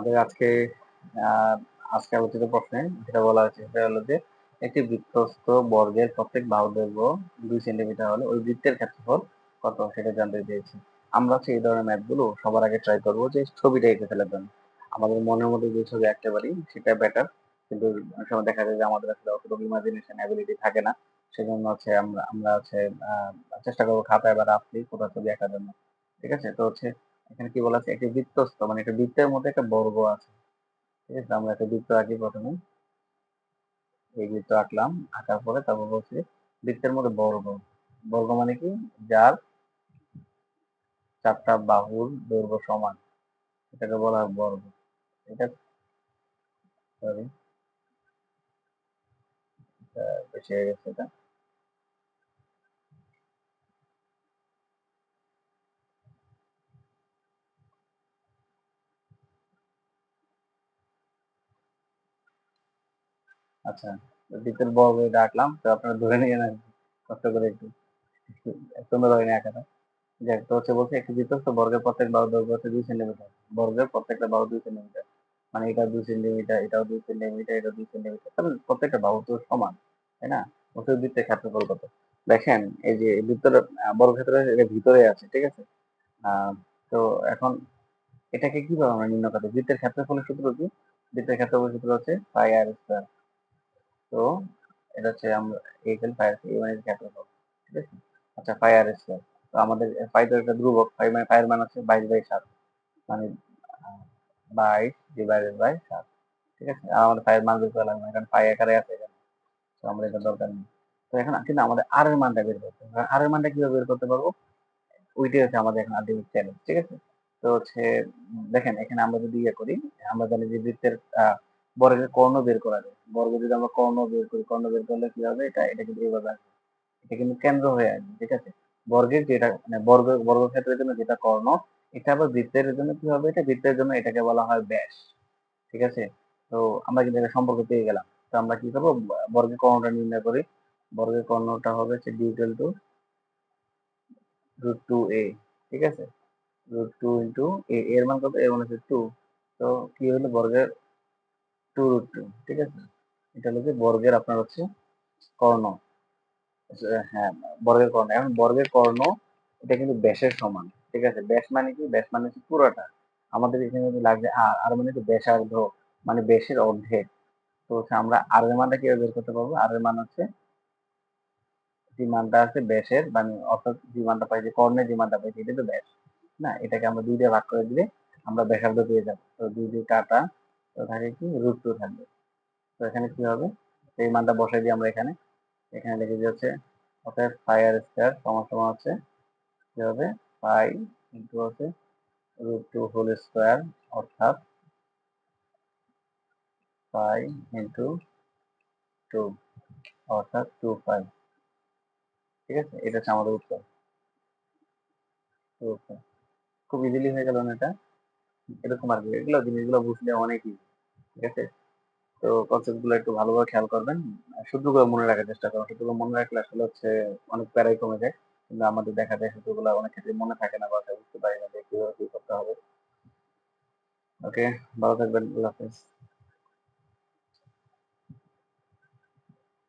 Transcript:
আমাদের আজকে আজকে আলোচিত প্রশ্নে যেটা বলা হয়েছে সেটা হলো যে একটি বৃত্তস্থ বর্গের প্রত্যেক বাহু দৈর্ঘ্য দুই সেন্টিমিটার হলে ওই বৃত্তের ক্ষেত্রফল কত সেটা জানতে চেয়েছি। আমরা হচ্ছে এই ধরনের ম্যাথগুলো সবার আগে ট্রাই করব যে ছবিটা এঁকে ফেলার জন্য। আমাদের মনের মধ্যে যে ছবি আঁকতে পারি সেটা বেটার কিন্তু সময় দেখা যায় যে আমাদের আসলে অতটুকু ইমাজিনেশন অ্যাবিলিটি থাকে না। সেজন্য হচ্ছে আমরা আমরা হচ্ছে চেষ্টা করব খাতায় বা রাফলি কোথাও ছবি আঁকার জন্য। ঠিক আছে? তো হচ্ছে এখানে কি বলা একটি বৃত্তস্থ মানে একটা বৃত্তের মধ্যে একটা বর্গ আছে। ঠিক আছে? আমরা একটা বৃত্ত আঁকি প্রথমে। এই বৃত্ত আঁকলাম, আঁকার পরে তারপর বলছি বৃত্তের মধ্যে বর্গ। বর্গ মানে কি? যার চারটা বাহুর দৈর্ঘ্য সমান। এটাকে বলা হয় বর্গ। এটা সরি বেশি হয়ে গেছে এটা। আচ্ছা বৃত্তের বর্গ এটা আঁকলাম তো আপনারা ধরে নিয়ে নেন, কষ্ট করে একটু সুন্দর হয়নি আঁকাটা যাক তো হচ্ছে বলছে একটি বৃত্তস্থ বর্গের প্রত্যেক বাহু দৈর্ঘ্য হচ্ছে দুই সেন্টিমিটার। বর্গের প্রত্যেকটা বাহু দুই সেন্টিমিটার। মানে এটা দুই সেন্টিমিটার, এটাও দুই সেন্টিমিটার এটা দুই সেন্টিমিটার। তাহলে প্রত্যেকটা বাহু তো সমান, তাই না? ওষুধ বৃত্তের ক্ষেত্রফল কত? দেখেন, এই যে বৃত্তের বর্গক্ষেত্র এটা ভিতরে আছে, ঠিক আছে? তো এখন এটাকে কীভাবে আমরা নির্ণয় করতে বৃত্তের ক্ষেত্রফলের সূত্র কি? বৃত্তের ক্ষেত্রফলের সূত্র হচ্ছে পাই আর স্কয়ার। তো এটা হচ্ছে আমরা এখানে পাই এই মানে ক্ষেত্রফল ঠিক আছে? আচ্ছা আর স্কয়ার তো আমাদের পাই তো একটা ধ্রুবক পাই মানে পায়ের মান হচ্ছে বাইশ বাই সাত। মানে বাইশ ডিভাইডেড বাই সাত, ঠিক আছে? আমাদের পায়ের মান বের করা লাগবে কারণ পাই আকারে আছে এখানে। তো আমাদের এটা দরকার নেই। তো এখন কিন্তু আমাদের আর এর মানটা বের করতে হবে। আর এর মানটা কীভাবে বের করতে পারব? ওইটাই হচ্ছে আমাদের এখন আলটিমেট চ্যালেঞ্জ ঠিক আছে? তো হচ্ছে দেখেন, এখানে আমরা যদি ইয়ে করি, আমরা জানি যে বৃত্তের বর্গের কর্ণ বের করা যায়। বর্গ যদি আমরা কর্ণ বের করি, কর্ণ বের করলে কি হবে? এটা এটা কিন্তু এইভাবে আসবে। এটা কিন্তু কেন্দ্র হয়ে আসবে, ঠিক আছে? বর্গের যেটা মানে বর্গ, বর্গক্ষেত্রের জন্য যেটা কর্ণ, এটা আবার বৃত্তের জন্য কি হবে? এটা বৃত্তের জন্য এটাকে বলা হয় ব্যাস, ঠিক আছে? তো আমরা কিন্তু এটা সম্পর্ক পেয়ে গেলাম। তো আমরা কি করব? বর্গের কর্ণটা নির্ণয় করি। বর্গের কর্ণটা হবে হচ্ছে D equal to root two A ঠিক আছে? রুট টু ইন্টু এ এর মান কত? এর মান হচ্ছে টু তো কি হলো? বর্গের টু রুট টু ঠিক আছে? এটা হলো যে বর্গের আপনার হচ্ছে কর্ণ। আচ্ছা, হ্যাঁ বর্গের কর্ণ। এখন বর্গের কর্ণ এটা কিন্তু ব্যাসের সমান ঠিক আছে? ব্যাস মানে কি? ব্যাস মানে হচ্ছে পুরোটা। আমাদের এখানে যদি লাগবে আর আর মানে হচ্ছে ব্যাসার্ধ মানে ব্যাসের অর্ধেক। তো হচ্ছে আমরা আর এর মানটা কীভাবে বের করতে পারব? আর এর মান হচ্ছে যে মানটা আছে ব্যাসের মানে অর্থাৎ যে মানটা পাই যে কর্ণের যে মানটা পাই এটা তো ব্যাস না? এটাকে আমরা দুই দিয়ে ভাগ করে দিলে আমরা ব্যাসার্ধ পেয়ে যাব। তো দুই দিয়ে কাটা তো থাকে কি? রুট টু থাকবে। তো এখানে কি হবে? এই মানটা বসাই দিই আমরা এখানে। এখানে লিখে দিয়ে হচ্ছে অর্থাৎ আর স্কয়ার সমান সমান হচ্ছে কি হবে? পাই ইন্টু হচ্ছে রুট টু হোল স্কয়ার অর্থাৎ পাই ইন্টু টু অর্থাৎ টু পাই ঠিক আছে? এটা হচ্ছে আমাদের উত্তর। তো খুব ইজিলি হয়ে গেল না এটা? এরকম আর কি। এগুলো জিনিসগুলো বুঝলে অনেক ইজি ঠিক আছে? তো কনসেপ্টগুলো একটু ভালোভাবে খেয়াল করবেন। শুধু সূত্রগুলো মনে রাখার চেষ্টা করবেন সূত্রগুলো মনে রাখলে আসলে হচ্ছে অনেক প্যারাই কমে যায়। কিন্তু আমাদের দেখা যায় সূত্রগুলো অনেক ক্ষেত্রে মনে থাকে না বা বুঝতে পারি না যে কীভাবে কি করতে হবে। ওকে ভালো থাকবেন। আল্লাহ হাফেজ।